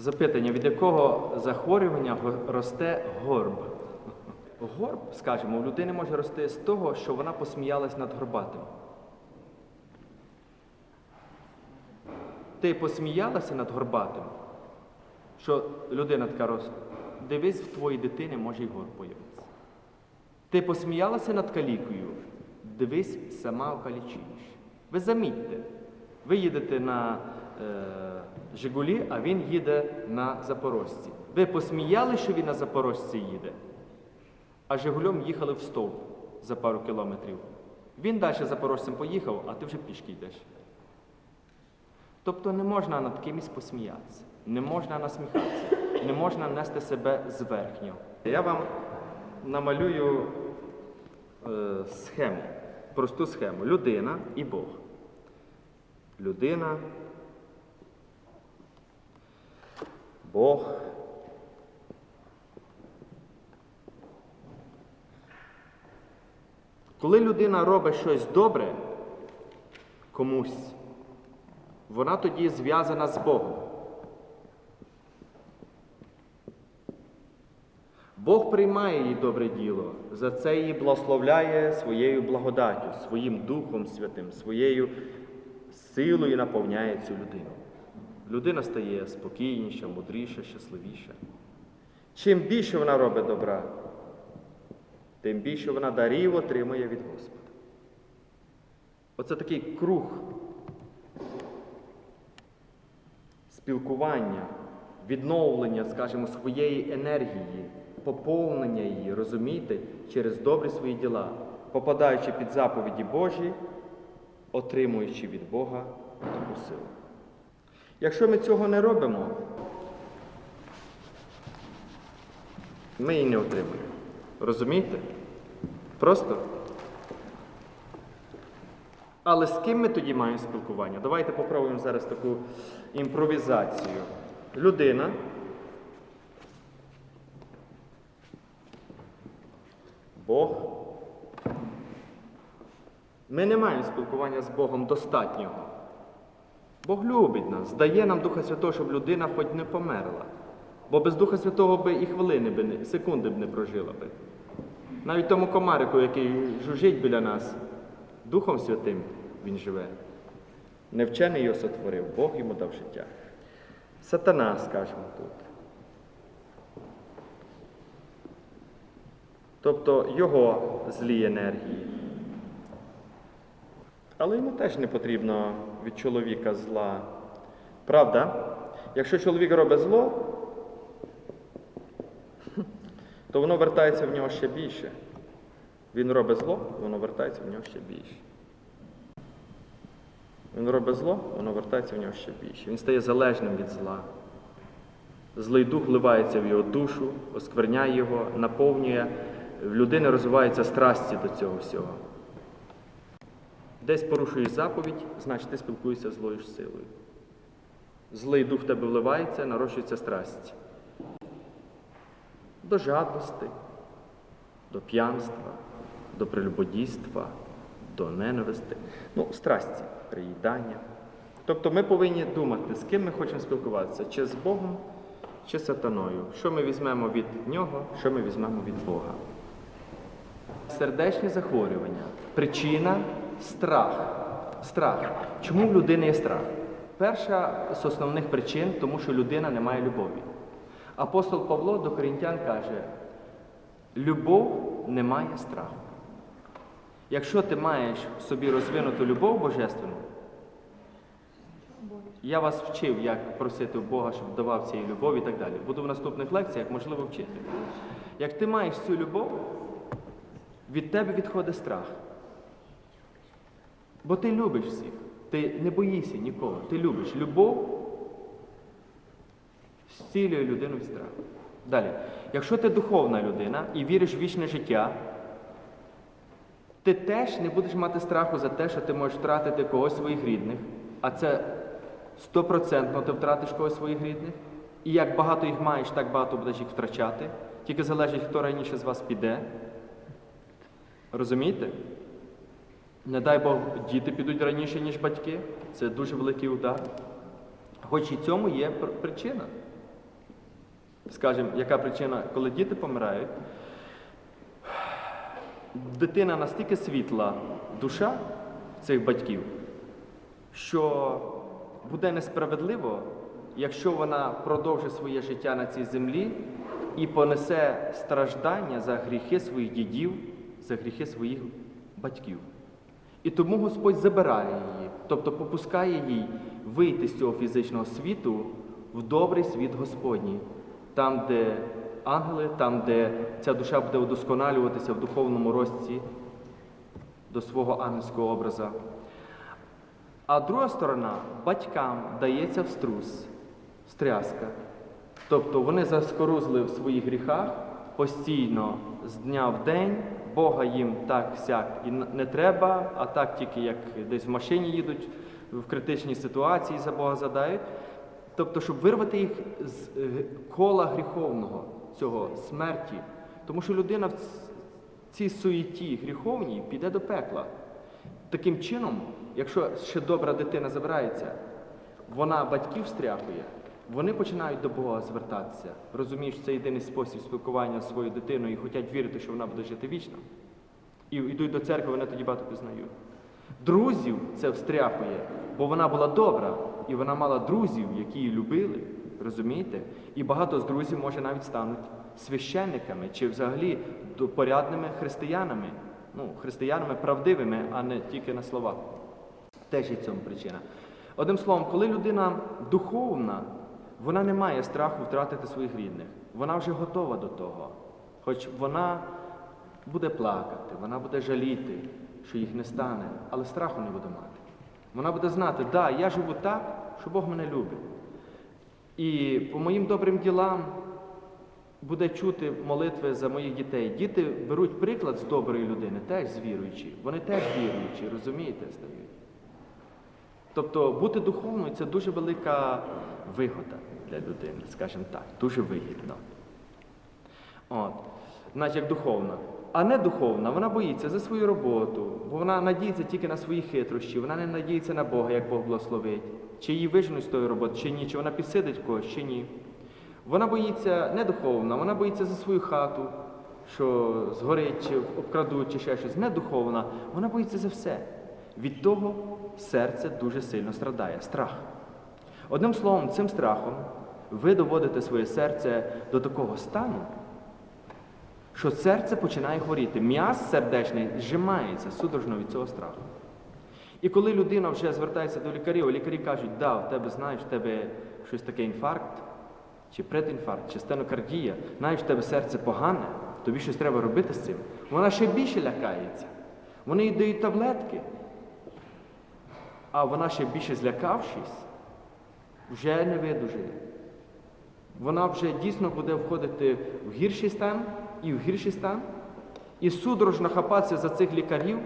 Запитання, від якого захворювання росте горб? Горб, скажімо, у людини може рости з того, що вона посміялась над горбатим. Ти посміялася над горбатим, що людина така роз... дивись, в твоїй дитини може й горб появитися. Ти посміялася над калікою, дивись, сама окалічиш. Ви замітьте, ви їдете на Жигулі, а він їде на Запорожці. Ви посміяли, що він на Запорожці їде, а Жигулем їхали в стовп за пару кілометрів. Він далі запорожцем поїхав, а ти вже пішки йдеш. Тобто не можна над кимось посміятися, не можна насміхатися, не можна нести себе зверхньо. Я вам намалюю е, схему, просту схему. Людина і Бог. Людина, Бог. Коли людина робить щось добре комусь, вона тоді зв'язана з Богом. Бог приймає її добре діло, за це її благословляє своєю благодаттю, своїм Духом Святим, своєю силою наповняє цю людину. Людина стає спокійніша, мудріша, щасливіша. Чим більше вона робить добра, тим більше вона дарів отримує від Господа. Оце такий круг спілкування, відновлення, скажімо, своєї енергії, поповнення її, розумієте, через добрі свої діла, попадаючи під заповіді Божі, отримуючи від Бога таку силу. Якщо ми цього не робимо, ми її не отримуємо. Розумієте? Просто. Але з ким ми тоді маємо спілкування? Давайте попробуємо зараз таку імпровізацію. Людина. Бог. Ми не маємо спілкування з Богом достатнього. Бог любить нас, дає нам Духа Святого, щоб людина хоч не померла. Бо без Духа Святого би і хвилини би секунди б не прожила би. Навіть тому комарику, який жужить біля нас, Духом Святим він живе. Невчений його сотворив, Бог йому дав життя. Сатана, скажімо тут. Тобто його злі енергії. Але йому теж не потрібно від чоловіка зла. Правда? Якщо чоловік робить зло, то воно вертається в нього ще більше. Він робить зло, воно вертається в нього ще більше. Він робить зло, воно вертається в нього ще більше. Він стає залежним від зла. Злий дух вливається в його душу, оскверняє його, наповнює, в людини розвиваються страсті до цього всього. Десь порушуєш заповідь, значить ти спілкуєшся з злою ж силою. Злий дух тебе вливається, нарощується страсть. До жадності, до п'янства, до прелюбодійства, до ненависти. Ну, страсті, приїдання. Тобто ми повинні думати, з ким ми хочемо спілкуватися, чи з Богом, чи з сатаною. Що ми візьмемо від нього, що ми візьмемо від Бога. Сердечні захворювання. Причина страх. Страх. Чому в людини є страх? Перша з основних причин, тому що людина не має любові. Апостол Павло до Корінтян каже: любов не має страху. Якщо ти маєш в собі розвинуту любов божественну, я вас вчив, як просити в Бога, щоб давав цієї любові і так далі. Буду в наступних лекціях, можливо, вчити. Як ти маєш цю любов, від тебе відходить страх. Бо ти любиш всіх. Ти не боїшся нікого. Ти любиш. Любов зцілює людину від страху. Далі. Якщо ти духовна людина і віриш в вічне життя, ти теж не будеш мати страху за те, що ти можеш втратити когось своїх рідних, а це стопроцентно ти втратиш когось своїх рідних. І як багато їх маєш, так багато будеш їх втрачати. Тільки залежить, хто раніше з вас піде. Розумієте? Не дай Бог, діти підуть раніше, ніж батьки. Це дуже великий удар. Хоч і цьому є причина. скажімо, яка причина, коли діти помирають, дитина настільки світла душа цих батьків, що буде несправедливо, якщо вона продовжить своє життя на цій землі і понесе страждання за гріхи своїх дідів, за гріхи своїх батьків. І тому Господь забирає її, тобто попускає їй вийти з цього фізичного світу в добрий світ Господній, там, де ангели, там, де ця душа буде удосконалюватися в духовному рості до свого ангельського образа. А друга сторона батькам дається в струс, стряска. Тобто вони заскорузли в своїх гріхах постійно з дня в день, Бога їм так сяк і не треба, а так тільки як десь в машині їдуть в критичній ситуації за Бога задають. Тобто, щоб вирвати їх з е, кола гріховного цього смерті. Тому що людина в цій суєті гріховній піде до пекла. Таким чином, якщо ще добра дитина забирається, вона батьків стряхує, вони починають до Бога звертатися. Розумієш, це єдиний спосіб спілкування з своєю дитиною і хочуть вірити, що вона буде жити вічно. І йдуть до церкви, вони тоді багато пізнають. Друзів це встряхує, бо вона була добра, і вона мала друзів, які її любили. Розумієте? І багато з друзів, може, навіть стануть священниками чи взагалі порядними християнами. Ну, християнами правдивими, а не тільки на словах. Теж є в цьому причина. Одним словом, коли людина духовна, вона не має страху втратити своїх рідних. Вона вже готова до того. Хоч вона буде плакати, вона буде жаліти, що їх не стане, але страху не буде мати. Вона буде знати, да, я живу так, що Бог мене любить. І по моїм добрим ділам буде чути молитви за моїх дітей. Діти беруть приклад з доброї людини, теж з віруючі. Вони теж віруючі, розумієте, стають. Тобто бути духовною це дуже велика вигода для людини, скажімо так, дуже вигідно. От. Значить, як духовна. А не духовна, вона боїться за свою роботу, бо вона надіється тільки на свої хитрощі, вона не надіється на Бога, як Бог благословить. Чи її виженуть з тої роботи, чи ні, чи вона підсидить когось, чи ні. Вона боїться не духовна, вона боїться за свою хату, що згорить, чи обкрадуть, чи ще щось. Не духовна, вона боїться за все. Від того серце дуже сильно страдає, страх. Одним словом, цим страхом ви доводите своє серце до такого стану, що серце починає хворіти. М'яз сердечний зжимається судорожно від цього страху. І коли людина вже звертається до лікарів, лікарі кажуть, да, в тебе знаєш, в тебе щось таке інфаркт, чи предінфаркт, чи стенокардія, знаєш, в тебе серце погане, тобі щось треба робити з цим. Вона ще більше лякається. Вони їй дають таблетки, а вона ще більше злякавшись, вже не видужає. Вона вже дійсно буде входити в гірший стан і в гірший стан, і судорожно хапатися за цих лікарів,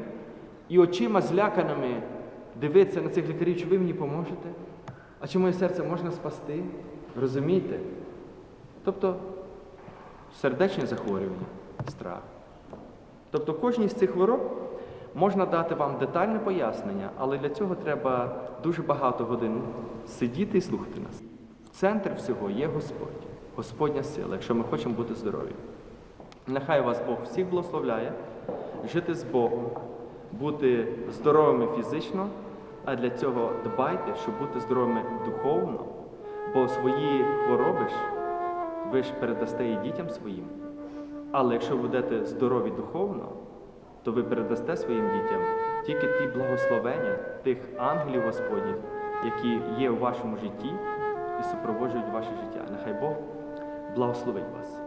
і очима зляканими дивитися на цих лікарів, чи ви мені поможете? А чи моє серце можна спасти? Розумієте? Тобто сердечне захворювання, страх. Тобто кожній з цих хвороб можна дати вам детальне пояснення, але для цього треба дуже багато годин сидіти і слухати нас. Центр всього є Господь, Господня сила, якщо ми хочемо бути здорові. Нехай вас Бог всіх благословляє, жити з Богом, бути здоровими фізично, а для цього дбайте, щоб бути здоровими духовно, бо свої хвороби ж ви ж передасте і дітям своїм. Але якщо будете здорові духовно, то ви передасте своїм дітям тільки ті благословення тих ангелів Господніх, які є у вашому житті і супроводжують ваше життя. Нехай Бог благословить вас.